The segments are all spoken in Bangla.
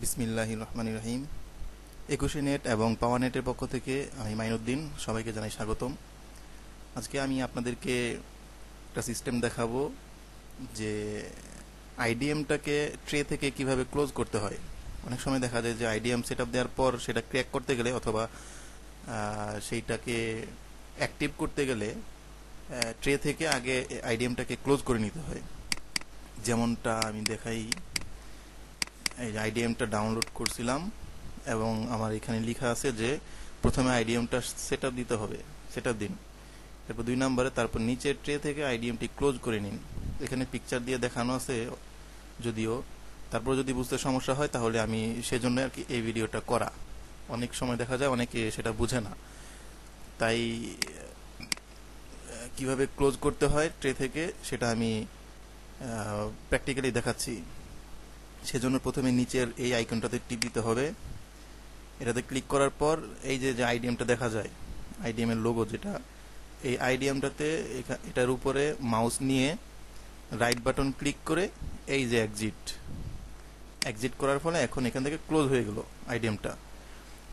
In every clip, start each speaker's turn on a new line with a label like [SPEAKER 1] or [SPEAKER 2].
[SPEAKER 1] বিসমিল্লাহ রহমান রহিম। একুশে নেট এবং পাওয়ার নেটের পক্ষ থেকে আমি মাইনুদ্দিন, সবাইকে জানাই স্বাগতম। আজকে আমি আপনাদেরকে একটা সিস্টেম দেখাবো যে আইডিএমটাকে ট্রে থেকে কীভাবে ক্লোজ করতে হয়। অনেক সময় দেখা যায় যে আইডিএম সেট আপ দেওয়ার পর সেটা ক্র্যাক করতে গেলে অথবা সেইটাকে অ্যাক্টিভ করতে গেলে ট্রে থেকে আগে আইডিএমটাকে ক্লোজ করে নিতে হয়। যেমনটা আমি দেখাই এই যে আইডিএমটা ডাউনলোড করছিলাম এবং আমার এখানে লেখা আছে যে প্রথমে আইডিএমটা সেট দিতে হবে সেট দিন। তারপর দুই নম্বরে, তারপর নিচের ট্রে থেকে আইডিএমটি ক্লোজ করে নিন। এখানে পিকচার দিয়ে দেখানো আছে যদিও, তারপর যদি বুঝতে সমস্যা হয় তাহলে আমি সেজন্য আর কি এই ভিডিওটা করা। অনেক সময় দেখা যায় অনেকে সেটা বুঝে না। তাই, কীভাবে ক্লোজ করতে হয় ট্রে থেকে সেটা আমি প্র্যাকটিক্যালি দেখাচ্ছি। সেজন্য প্রথমে নিচের এই আইকনটাতে টিপ দিতে হবে। এটাতে ক্লিক করার পর এই যে যে আইডিএমটা দেখা যায় আইডিএম এর লোগো যেটা, এই আইডিএমটাতে এটার উপরে মাউস নিয়ে রাইট বাটন ক্লিক করে এই যে এক্সিট। এক্সিট করার ফলে এখন এখান থেকে ক্লোজ হয়ে গেল আইডিএমটা।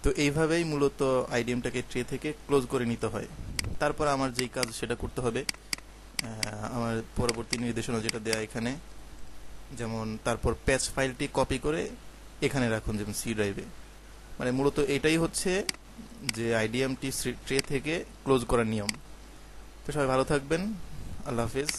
[SPEAKER 1] তো এইভাবেই মূলত আইডিএমটাকে ট্রে থেকে ক্লোজ করে নিতে হয়। তারপর আমার যেই কাজ সেটা করতে হবে। আমার পরবর্তী নির্দেশনা যেটা দেয়া এখানে যেমন তারপর প্যাচ ফাইলটি কপি করে এখানে রাখুন, যেমন সি ড্রাইভে মানে মূলত এটাই হচ্ছে যে আইডিএমটি ট্রে থেকে ক্লোজ করার নিয়ম। তো সবাই ভালো থাকবেন। আল্লাহ হাফিজ।